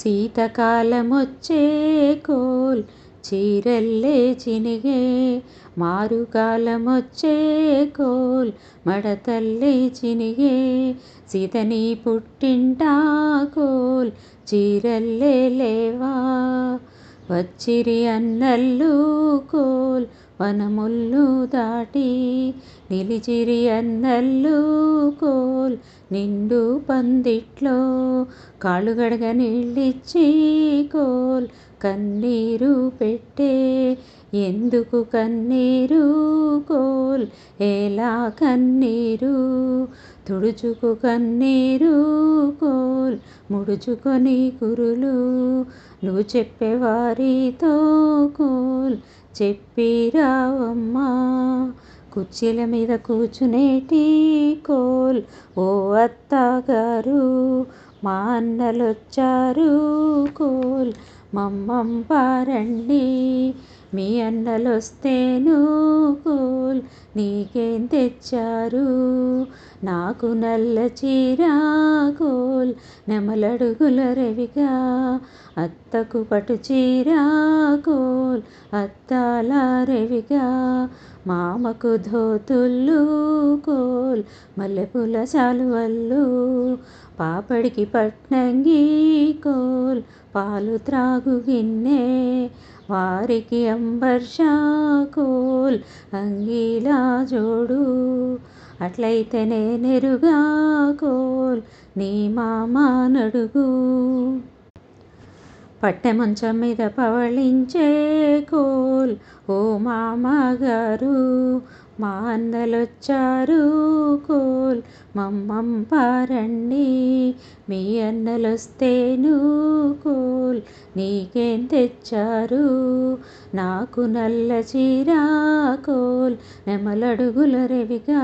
శీతకాలమొచ్చే coal చీరల్లే చినిగే. మారుకాలమొచ్చే coal మడతల్లే చినిగే. సీతని పుట్టింటా coal చీరల్లే లేవా. వచ్చిరి అన్నల్లు కోల్ వనముల్లు దాటి. నిలిచిరి అన్నల్లు కోల్ నిండు పందిట్లో కాళ్ళుగడగ నీళ్ళిచ్చి కోల్ కన్నీరు పెట్టే. ఎందుకు కన్నీరు కోల్? ఎలా కన్నీరు? తుడుచుకు కన్నీరు కోల్ ముడుచుకొని కురులు. నువ్వు చెప్పేవారితో కోల్ చెప్పిరావమ్మా కుర్చీల మీద కూర్చునేటి కోల్ ఓ అత్తగారు మా అన్నలొచ్చారు కోల్. మమ్మం పారండి మీ అన్నలొస్తేను కోల్ నీకేం తెచ్చారు? నాకు నల్ల చీర కోల్ నెమలడుగుల రవిగా అత్తకు పటు చీర కోల్ అత్తాల రవిగా మామకు ధోతుళ్ళు కోల్ మల్లెపూల శాలువల్లు పాపడికి పట్నంగి కోల్ పాలు త్రాగు గిన్నె వారికి అంబర్షా కోల్ అంగీలా జోడు. అట్లయితేనే నెరుగా కోల్ నీ మామానడుగు పట్టె మంచం మీద పవళించే కోల్ ఓ మామగారు మా అన్నలొచ్చారు కోల్. మమ్మం పారండి మీ అన్నలొస్తేను కోల్. నీకేం తెచ్చారు? నాకు నల్ల చీర కోల్. నెమలడుగుల రెవిగా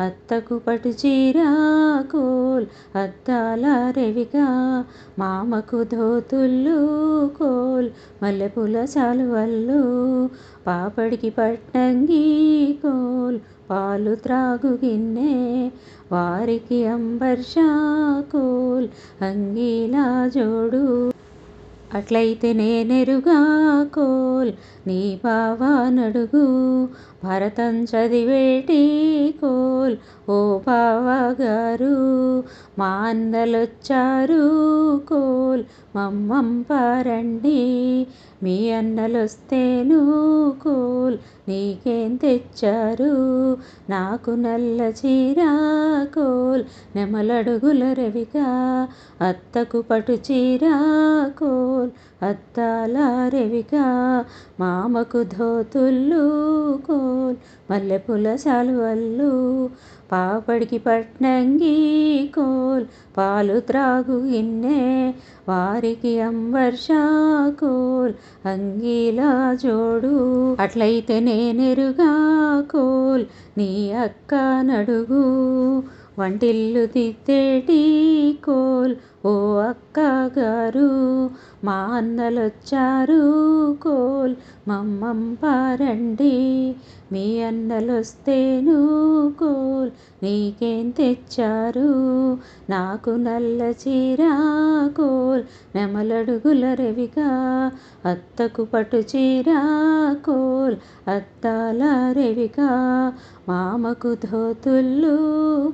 అత్తకు పటు చీర కోల్. అద్దాల రవిగా మామకు ధోతుళ్ళు కోల్ మల్లెపూల చాలువల్లు పాపడికి పట్టంగి కోల్ పాలు త్రాగు గిన్నె వారికి అంబర్షా కోల్ అంగీలా జోడు అట్లయితే నేనెరుగా కోల్ నీ బావా నడుగు. భరతం చదివేటి కోల్ ఓ బావగారు మా అందలొచ్చారు కోల్ మమ్మం పారండి మీ అన్నలొస్తేను కోల్ నీకేం తెచ్చారు? నాకు నల్ల చీర కోల్ నెమలడుగుల రవిక అత్తకు పటు చీర కోల్ అద్దాల రవిగా. మామకు ధోతుళ్ళు కోల్ మల్లెపూల సాలువల్లు పాపడికి పట్నంగి కోల్ పాలు త్రాగు గిన్నె. వారికి అంబర్షా కోల్ అంగీలా జోడు. అట్లయితేనే నేనెరుగా కోల్ నీ అక్క నడుగు. వంటిల్లు దిద్దేటి కోల్ ఓ అక్కగారు మా అన్నలొచ్చారు కోల్ మమ్మం పారండి. మీ అన్నలొస్తేను కోల్ నీకేం తెచ్చారు? నాకు నల్ల చీర కోల్. నెమలడుగుల రవిగా అత్తకు పటు చీర కోల్. అత్తాల రవిగా మామకు ధోతుల్లు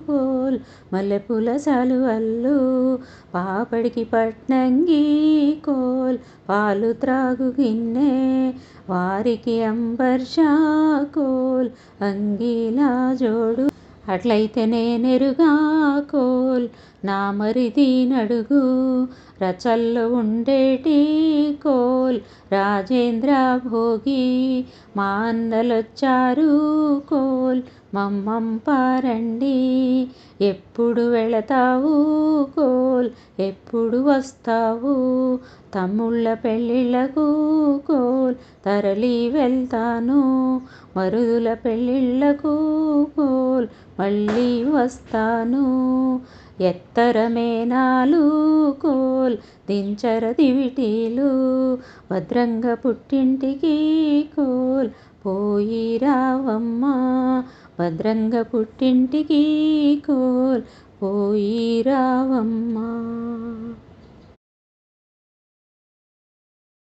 కోల్ మల్లెపూల సాలువల్లు పాపడికి పట్నంగి కోల్. పాలు త్రాగు గిన్నె వారికి అంబర్షాకోల్ అంగీలా జోడు. అట్లయితేనే నేనెరుగా కోల్ నా మరిది నడుగు. రచల్లో ఉండేటి కోల్ రాజేంద్ర భోగి. మా అన్నలొచ్చారు కోల్ మమ్మం పారండి ఎప్పుడు వెళతావు కోల్ ఎప్పుడు వస్తావు? తమ్ముళ్ళ పెళ్ళిళ్ళకు కోల్ తరలి వెళ్తాను మరుదుల పెళ్ళిళ్ళకు కోల్ మళ్ళీ వస్తాను ఎత్తరమేనాలు కోల్ దించర దివిటీలు భద్రంగా పుట్టింటికి కోల్ పోయి రావమ్మా. భద్రంగా పుట్టింటికి కోల్ పోయి రావమ్మా.